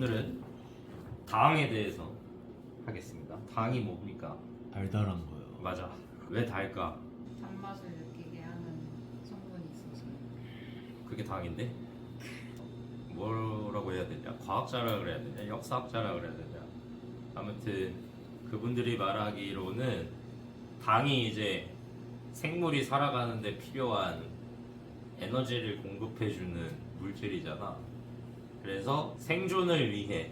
오늘은 당에 대해서 하겠습니다. 당이 뭡니까? 달달한 거요. 맞아. 왜 달까? 단맛을 느끼게 하는 성분이 있어서 그게 당인데? 뭐라고 해야 되냐? 과학자라 그래야 되냐? 역사학자라 그래야 되냐? 아무튼 그분들이 말하기로는 당이 이제 생물이 살아가는데 필요한 에너지를 공급해주는 물질이잖아. 그래서 생존을 위해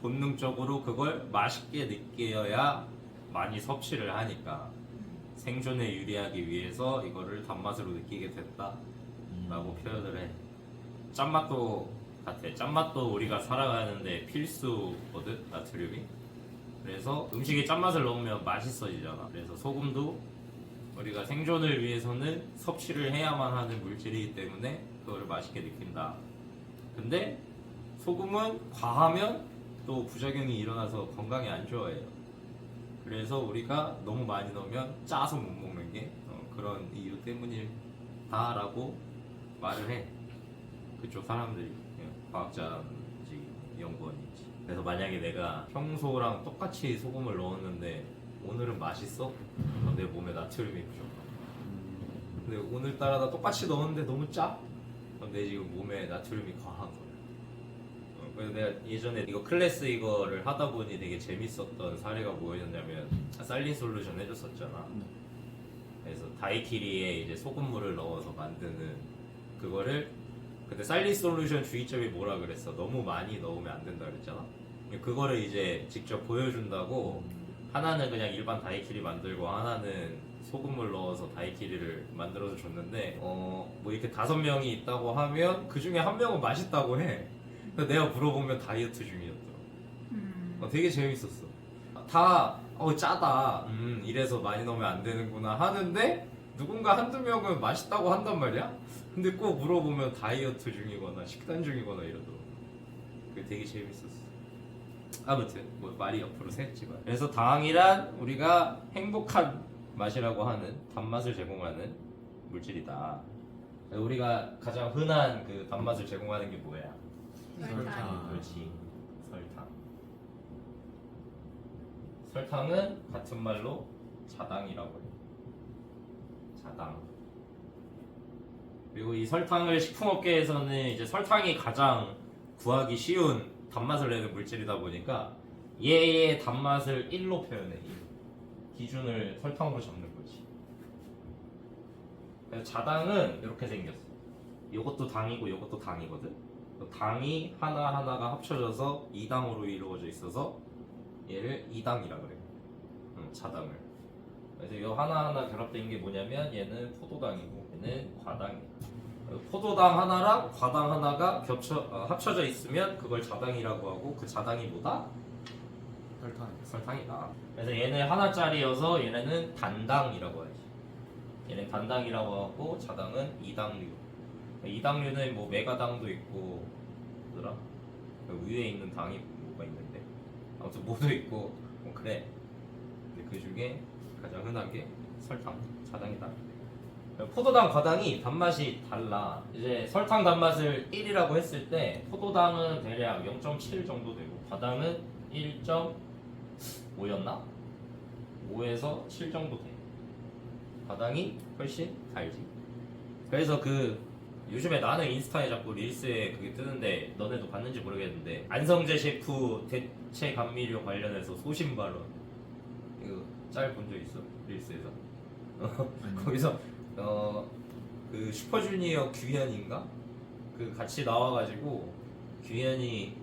본능적으로 그걸 맛있게 느껴야 많이 섭취를 하니까 생존에 유리하기 위해서 이거를 단맛으로 느끼게 됐다. 음. 라고 표현을 해. 짠맛도 같아. 짠맛도 우리가 살아가는데 필수거든, 나트륨이. 그래서 음식에 짠맛을 넣으면 맛있어지잖아. 그래서 소금도 우리가 생존을 위해서는 섭취를 해야만 하는 물질이기 때문에 그거를 맛있게 느낀다. 근데 소금은 과하면 또 부작용이 일어나서 건강에 안 좋아해요. 그래서 우리가 너무 많이 넣으면 짜서 못 먹는 게 어, 그런 이유 때문이다라고 말을 해. 그쪽 사람들이 예, 과학자인지 연구원인지. 그래서 만약에 내가 평소랑 똑같이 소금을 넣었는데 오늘은 맛있어? 내 몸에 나트륨이 부족하. 근데 오늘따라 나 똑같이 넣었는데 너무 짜? 그럼 내 지금 몸에 나트륨이 과한 거야. 어, 그래서 내가 예전에 이거 클래스 이거를 하다 보니 되게 재밌었던 사례가 뭐였냐면 살린 솔루션 해줬었잖아. 그래서 다이키리에 이제 소금물을 넣어서 만드는 그거를 근데 살린 솔루션 주의점이 뭐라 그랬어? 너무 많이 넣으면 안 된다 그랬잖아. 그거를 이제 직접 보여준다고 하나는 그냥 일반 다이키리 만들고 하나는 소금물 넣어서 다이키리를 만들어서 줬는데 어 뭐 이렇게 다섯 명이 있다고 하면 그 중에 한 명은 맛있다고 해. 근데 내가 물어보면 다이어트 중이었더라. 음. 어, 되게 재밌었어. 다, 어, 짜다. 음, 이래서 많이 넣으면 안 되는구나 하는데, 누군가 한두 명은 맛있다고 한단 말이야? 근데 꼭 물어보면 다이어트 중이거나 식단 중이거나 이러더라고. 그게 되게 재밌었어. 아무튼, 뭐 말이 옆으로 샜지만. 그래서 당이란 우리가 행복한 맛이라고 하는 단맛을 제공하는 물질이다. 우리가 가장 흔한 그 단맛을 제공하는 게 뭐야? 설탕. 그렇지. 설탕. 설탕은 같은 말로 자당이라고 해요. 자당. 그리고 이 설탕을 식품업계에서는 이제 설탕이 가장 구하기 쉬운 단맛을 내는 물질이다 보니까 얘의 단맛을 1로 표현해. 1. 기준을 설탕으로 잡는 거지. 그래서 자당은 이렇게 생겼어. 이것도 당이고 이것도 당이거든 당이 하나하나가 합쳐져서 2당으로 이루어져 있어서 얘를 2당이라 그래요. 음, 자당을. 그래서 이 하나하나 결합된 게 뭐냐면 얘는 포도당이고 얘는 과당이에요. 포도당 하나랑 과당 하나가 겹쳐 어, 합쳐져 있으면 그걸 자당이라고 하고 그 자당이 뭐다? 설탕. 설탕이다. 그래서 얘는 하나짜리여서 얘네는 단당이라고 하지. 얘는 단당이라고 하고 자당은 이당류. 이당류는 뭐 메가당도 있고 뭐더라? 그 위에 있는 당이 뭐가 있는데 아무튼 뭐도 있고 뭐 그래. 근데 그 중에 가장 흔한 게 설탕, 자당이다. 포도당, 과당이 단맛이 달라. 이제 설탕 단맛을 1이라고 했을 때 포도당은 대략 0.7 정도 되고 과당은 1.5였나? 5에서 7 정도 돼. 과당이 훨씬 달지. 그래서 그 요즘에 나는 인스타에 자꾸 릴스에 그게 뜨는데 너네도 봤는지 모르겠는데 안성재 셰프 대체 감미료 관련해서 소신 발언. 이거 짤 본 적 있어? 릴스에서? 거기서 어 그 슈퍼주니어 규현인가? 그 같이 나와가지고 규현이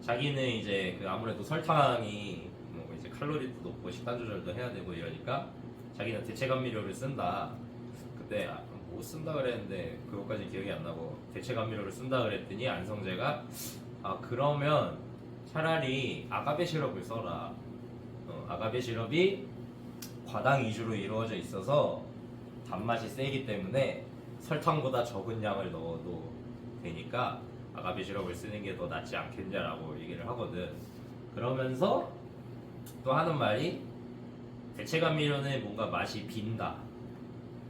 자기는 이제 그 아무래도 설탕이 뭐 이제 칼로리도 높고 식단 조절도 해야 되고 이러니까 자기는 대체 감미료를 쓴다. 그때 아, 뭐 쓴다 그랬는데 그것까지 기억이 안 나고 대체 감미료를 쓴다 그랬더니 안성재가 아 그러면 차라리 아가베 시럽을 써라. 어, 아가베 시럽이 과당 위주로 이루어져 있어서 단맛이 세기 때문에 설탕보다 적은 양을 넣어도 되니까 아가베 시럽을 쓰는 게 더 낫지 않겠냐라고 얘기를 하거든. 그러면서 또 하는 말이 대체 감미료는 뭔가 맛이 빈다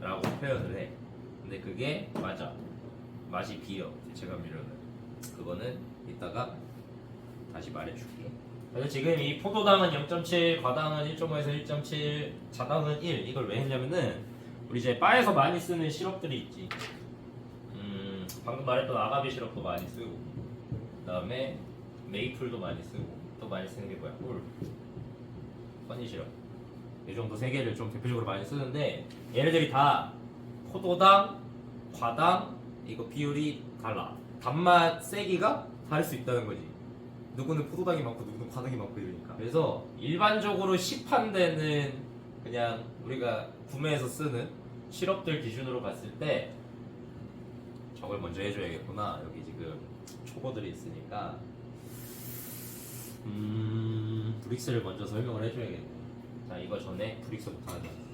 라고 표현을 해. 근데 그게 맞아. 맛이 비어 대체 감미료는. 그거는 이따가 다시 말해줄게. 그래서 지금 이 포도당은 0.7, 과당은 1.5에서 1.7, 자당은 1 이걸 왜 했냐면은 우리 이제 바에서 많이 쓰는 시럽들이 있지. 음 방금 말했던 아가베 시럽도 많이 쓰고 그다음에 메이플도 많이 쓰고 또 많이 쓰는 게 뭐야? 꿀, 허니 시럽. 이 정도 세 개를 좀 대표적으로 많이 쓰는데 얘네들이 다 포도당, 과당 이거 비율이 달라. 단맛 세기가 다를 수 있다는 거지. 누구는 포도당이 많고 누구는 과당이 많고 이러니까. 그래서 일반적으로 시판되는 그냥 우리가 구매해서 쓰는 시럽들 기준으로 봤을 때 저걸 먼저 해줘야겠구나. 여기 지금 초보들이 있으니까 음 브릭스를 먼저 설명을 해줘야겠네. 자 이거 전에 브릭스부터 하자.